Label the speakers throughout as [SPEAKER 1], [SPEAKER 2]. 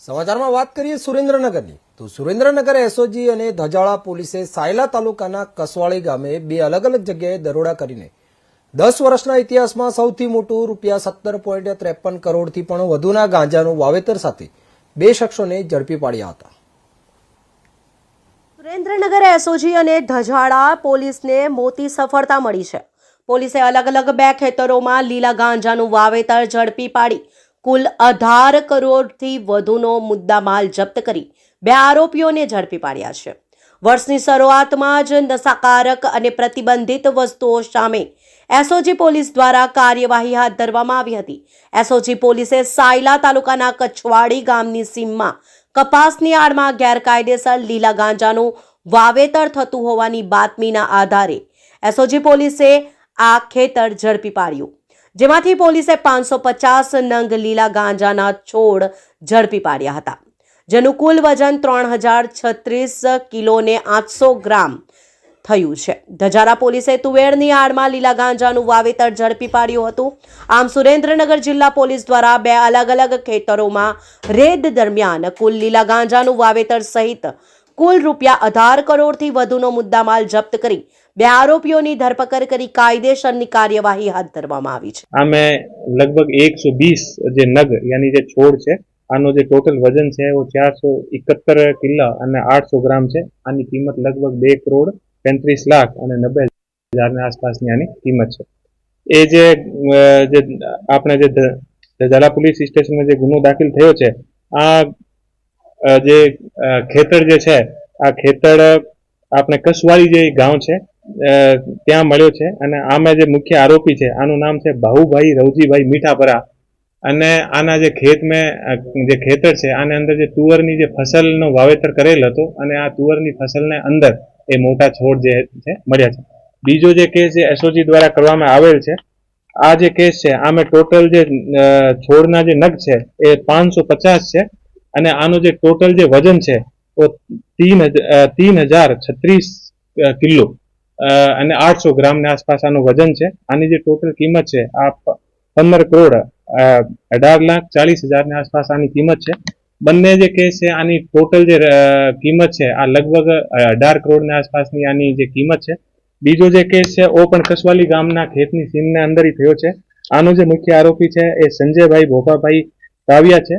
[SPEAKER 1] સમાચારમાં વાત કરીએ સુરેન્દ્રનગરની. તો સુરેન્દ્રનગર એસઓજી અને ધજાળા પોલીસે સાયલા તાલુકાના કસવાળી ગામે બે અલગ અલગ જગ્યાએ દરોડા કરીને દસ વર્ષના ઇતિહાસમાં સૌથી મોટું રૂપિયા સત્તર પોઈન્ટ ત્રેપન કરોડથી પણ વધુના ગાંજાનું વાવેતર સાથે બે શખ્સોને ઝડપી પાડ્યા હતા.
[SPEAKER 2] સુરેન્દ્રનગર એસઓજી અને ધજાળા પોલીસને મોટી સફળતા મળી છે. પોલીસે અલગ અલગ બે ખેતરોમાં લીલા ગાંજાનું વાવેતર ઝડપી પાડી કુલ અઢાર કરોડથી વધુનો મુદ્દામાલ જપ્ત કરી બે આરોપીઓને ઝડપી પાડ્યા છે. વર્ષની શરૂઆતમાં જ નશાકારક અને પ્રતિબંધિત વસ્તુઓ સામે એસઓજી પોલીસ દ્વારા કાર્યવાહી હાથ ધરવામાં આવી હતી. એસઓજી પોલીસે સાયલા તાલુકાના કછવાડી ગામની સીમમાં કપાસની આડમાં ગેરકાયદેસર લીલા ગાંજાનું વાવેતર થતું હોવાની બાતમીના આધારે એસઓજી પોલીસે આ ખેતર ઝડપી પાડ્યું. જેમાંથી પોલીસે પાંચસો પચાસ નંગ લીલા ગાંજાના છોડ ઝડપી પાડ્યા હતા, જેનું કુલ વજન ત્રણ હજાર છત્રીસ કિલોને આઠસો ગ્રામ થયું છે. ધજારા પોલીસે તુવેરની આડમાં લીલા ગાંજાનું વાવેતર ઝડપી પાડ્યું હતું. આમ સુરેન્દ્રનગર જિલ્લા પોલીસ દ્વારા બે અલગ અલગ ખેતરોમાં રેડ દરમિયાન કુલ લીલા ગાંજાનું વાવેતર સહિત કુલ રૂપિયા અઢાર કરોડથી વધુનો મુદ્દામાલ જપ્ત કરી બે આરોપીઓની ધરપકડ કરી કાયદેસરની કાર્યવાહી હાથ ધરવામાં આવી છે.
[SPEAKER 3] અમે લગભગ એકસો વીસ જે નગ, યાની જે છોડ છે, આનો જે ટોટલ વજન છે એ ચારસો એકોતેર કિલો અને આઠસો ગ્રામ છે. આની કિંમત લગભગ બે કરોડ પેંત્રીસ લાખ અને નબ્બે હજારની આસપાસની આની કિંમત છે. એ જે આપણે જે ધ- પોલીસ સ્ટેશનમાં જે ગુનો દાખલ થયો છે, આ જે ખેતર જે છે, આ ખેતર આપણે કસવાળી જે ગામ છે ત્યાં મળ્યો છે અને આમાં જે મુખ્ય આરોપી છે, આનું નામ છે બાહુભાઈ રવજીભાઈ મીઠાપરા. અને આના જે ખેત મેં જે ખેતર છે, આને અંદર જે તુવરની જે ફસલનો વાવેતર કરેલ હતો અને આ તુવરની ફસલને અંદર એ મોટા છોડ જે છે, મળ્યા છે. બીજો જે કેસ જે એસઓજી દ્વારા કરવામાં આવેલ છે, આ જે કેસ છે, આમે ટોટલ જે છોડના જે નગ છે, એ પાંચસો પચાસ છે. અને આનું જે ટોટલ જે વજન છે, તો તીન તીન હજાર છત્રીસ કિલો. અને આઠસો ગ્રામની આસપાસ આનું વજન છે. આની જે ટોટલ કિંમત છે, આ પંદર કરોડ અઢાર લાખ ચાલીસ હજારની આસપાસ આની કિંમત છે. બંને જે કેસ છે, આની ટોટલ જે કિંમત છે, આ લગભગ અઢાર કરોડની આસપાસની આની જે કિંમત છે. બીજો જે કેસ છે, ઓ પણ કસવાલી ગામના ખેતની સીમને અંદર થયો છે. આનો જે મુખ્ય આરોપી છે, એ સંજયભાઈ ભોપાભાઈ કાવ્યા છે.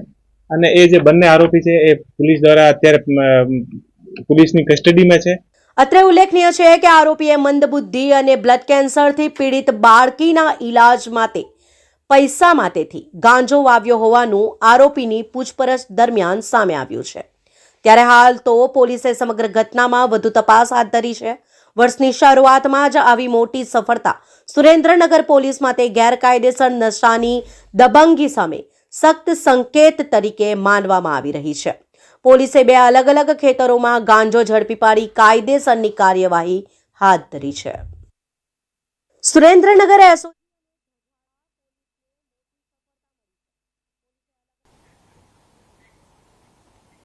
[SPEAKER 3] અને એ જે બંને આરોપી છે, એ પોલીસ દ્વારા અત્યારે પોલીસની કસ્ટડીમાં છે.
[SPEAKER 2] અત્રે ઉલ્લેખનીય છે કે આરોપીએ મંદબુદ્ધિ અને બ્લડ કેન્સરથી પીડિત બાળકીના ઈલાજ માટે, પૈસા માટેથી ગાંજો વાવ્યો હોવાનું આરોપીની પૂછપરછ દરમિયાન સામે આવ્યું છે. ત્યારે હાલ તો પોલીસે સમગ્ર ઘટનામાં વધુ તપાસ હાથ ધરી છે. વર્ષની શરૂઆતમાં જ આવી મોટી સફળતા સુરેન્દ્રનગર પોલીસ માટે ગેરકાયદેસર નશાની દબંગી સામે સખ્ત સંકેત તરીકે માનવામાં આવી રહી છે. પોલીસે બે અલગ અલગ ખેતરોમાં ગાંજો ઝડપી પાડી કાયદેસરની કાર્યવાહી હાથ ધરી છે. સુરેન્દ્રનગર એસો